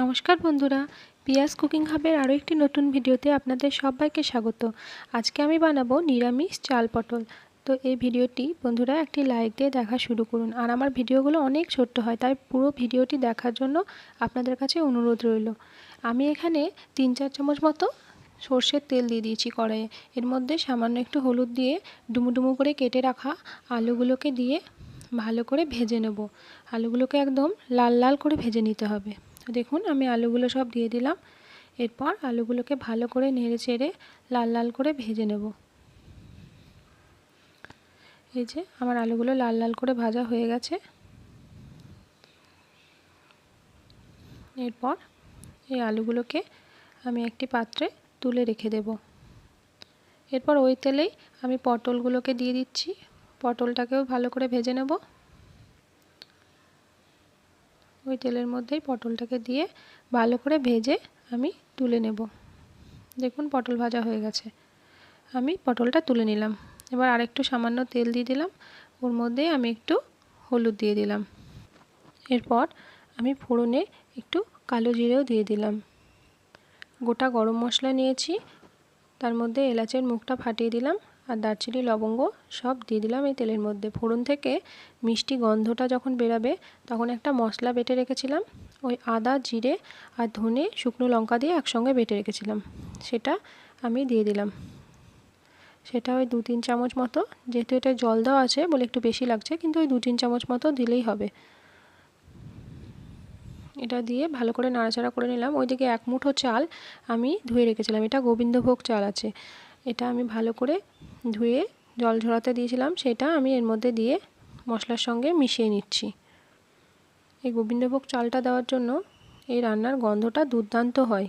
নমস্কার বন্ধুরা, পিয়াস কুকিং হাবের আরও একটি নতুন ভিডিওতে আপনাদের সবাইকে স্বাগত। আজকে আমি বানাবো নিরামিষ চাল পটল। তো এই ভিডিওটি বন্ধুরা একটি লাইক দিয়ে দেখা শুরু করুন। আর আমার ভিডিওগুলো অনেক ছোট্ট হয়, তাই পুরো ভিডিওটি দেখার জন্য আপনাদের কাছে অনুরোধ রইল। আমি এখানে তিন চার চামচ মতো সর্ষের তেল দিয়ে দিয়েছি কড়াইয়ে। এর মধ্যে সামান্য একটু হলুদ দিয়ে ডুমু ডুমু করে কেটে রাখা আলুগুলোকে দিয়ে ভালো করে ভেজে নেব। আলুগুলোকে একদম লাল লাল করে ভেজে নিতে হবে। দেখুন, আমি আলুগুলো সব দিয়ে দিলাম। এরপর আলুগুলোকে ভালো করে নেড়ে চেড়ে লাল লাল করে ভেজে নেব। এই যে আমার আলুগুলো লাল লাল করে ভাজা হয়ে গেছে। এরপর এই আলুগুলোকে আমি একটি পাত্রে তুলে রেখে দেব। এরপর ওই তেলেই আমি পটলগুলোকে দিয়ে দিচ্ছি। পটলটাকেও ভালো করে ভেজে নেব। ওই তেলের মধ্যেই পটলটাকে দিয়ে ভালো করে ভেজে আমি তুলে নেব। দেখুন পটল ভাজা হয়ে গেছে। আমি পটলটা তুলে নিলাম। এবার আরেকটু সামান্য তেল দিয়ে দিলাম। ওর মধ্যে আমি একটু হলুদ দিয়ে দিলাম। এরপর আমি ফোড়নে একটু কালো জিরেও দিয়ে দিলাম। গোটা গরম মশলা নিয়েছি। তার মধ্যে এলাচের মুখটা ফাটিয়ে দিলাম। আর দারচিনি, লবঙ্গ সব দিয়ে দিলাম এই তেলের মধ্যে। ফোড়ন থেকে মিষ্টি গন্ধটা যখন বেরাবে, তখন একটা মশলা বেটে রেখেছিলাম। ওই আদা, জিরে আর ধনে, শুকনো লঙ্কা দিয়ে একসঙ্গে বেটে রেখেছিলাম। সেটা আমি দিয়ে দিলাম। সেটা ওই দু তিন চামচ মতো, যেহেতু এটা জল দেওয়া আছে বলে একটু বেশি লাগছে, কিন্তু ওই দু তিন চামচ মতো দিলেই হবে। এটা দিয়ে ভালো করে নাড়াচাড়া করে নিলাম। ওইদিকে এক মুঠো চাল আমি ধুয়ে রেখেছিলাম। এটা গোবিন্দভোগ চাল আছে। এটা আমি ভালো করে ধুয়ে জল ঝরাতে দিয়েছিলাম, সেটা আমি এর মধ্যে দিয়ে মশলার সঙ্গে মিশিয়ে নিচ্ছি। এই গোবিন্দভোগ চালটা দেওয়ার জন্য এই রান্নার গন্ধটা দুর্দান্ত হয়।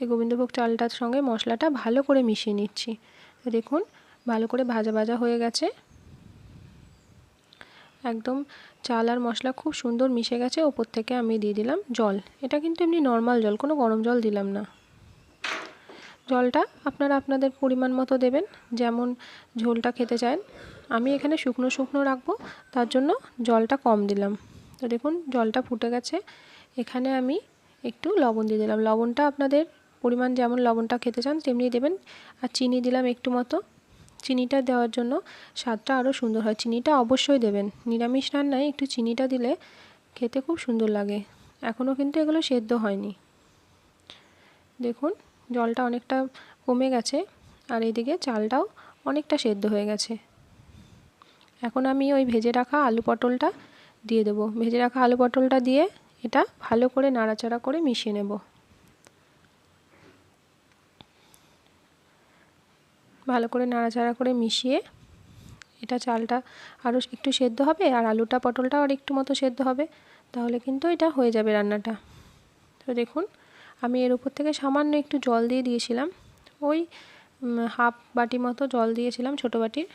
এই গোবিন্দভোগ চালটার সঙ্গে মশলাটা ভালো করে মিশিয়ে নিচ্ছি। দেখুন, ভালো করে ভাজা ভাজা হয়ে গেছে। একদম চাল আর মশলা খুব সুন্দর মিশে গেছে, ওপর থেকে আমি দিয়ে দিলাম জল। এটা কিন্তু এমনি নর্মাল জল, কোনো গরম জল দিলাম না। জলটা আপনারা আপনাদের পরিমাণ মতো দেবেন। যেমন ঝোলটা খেতে চান। আমি এখানে শুকনো শুকনো রাখব। তার জন্য জলটা কম দিলাম। তো দেখুন, জলটা ফুটে গেছে। এখানে আমি একটু লবণ দিয়ে দিলাম। লবণটা আপনাদের পরিমাণ যেমন লবণটা খেতে চান, তেমনি দেবেন। আর চিনি দিলাম একটু মতো। চিনিটা দেওয়ার জন্য স্বাদটা আরও সুন্দর হয়। চিনিটা অবশ্যই দেবেন। নিরামিষ রান্নায় একটু চিনিটা দিলে খেতে খুব সুন্দর লাগে। এখনও কিন্তু এগুলো সেদ্ধ হয়নি। দেখুন জলটা অনেকটা কমে গেছে আর এদিকে চালটাও অনেকটা সেদ্ধ হয়ে গেছে। এখন আমি ওই ভেজে রাখা আলু পটলটা দিয়ে দেবো। ভেজে রাখা আলু পটলটা দিয়ে এটা ভালো করে নাড়াচাড়া করে মিশিয়ে নেব। ভালো করে নাড়াচাড়া করে মিশিয়ে এটা চালটা আরও একটু সেদ্ধ হবে আর আলুটা পটলটা আর একটু মতো সেদ্ধ হবে, তাহলে কিন্তু এটা হয়ে যাবে রান্নাটা। তো দেখুন আমি এর উপর থেকে সামান্য একটু জল দিয়ে দিয়েছিলাম। ওই হাফ বাটি মতো জল দিয়েছিলাম ছোটো বাটির।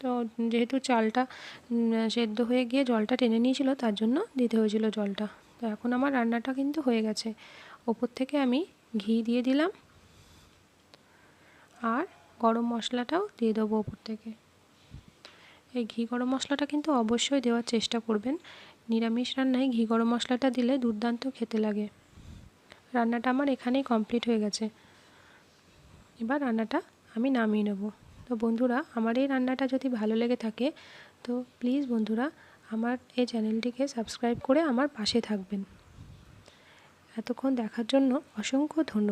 তো যেহেতু চালটা সেদ্ধ হয়ে গিয়ে জলটা টেনে নিয়েছিল, তার জন্য দিতে হয়েছিল জলটা। তো এখন আমার রান্নাটা কিন্তু হয়ে গেছে। ওপর থেকে আমি ঘি দিয়ে দিলাম। আর গরম মশলাটাও দিয়ে দেবো ওপর থেকে। এই ঘি গরম মশলাটা কিন্তু অবশ্যই দেওয়ার চেষ্টা করবেন। নিরামিষ রান্নায় ঘি গরম মশলাটা দিলে দুর্দান্ত খেতে লাগে। রান্নাটা আমার এখানেই কমপ্লিট হয়ে গেছে। এবার রান্নাটা আমি নামিয়ে নেব। তো বন্ধুরা, আমার এই রান্নাটা যদি ভালো লেগে থাকে, তো প্লিজ বন্ধুরা, আমার এই চ্যানেলটিকে সাবস্ক্রাইব করে আমার পাশে থাকবেন। এতক্ষণ দেখার জন্য অসংখ্য ধন্যবাদ।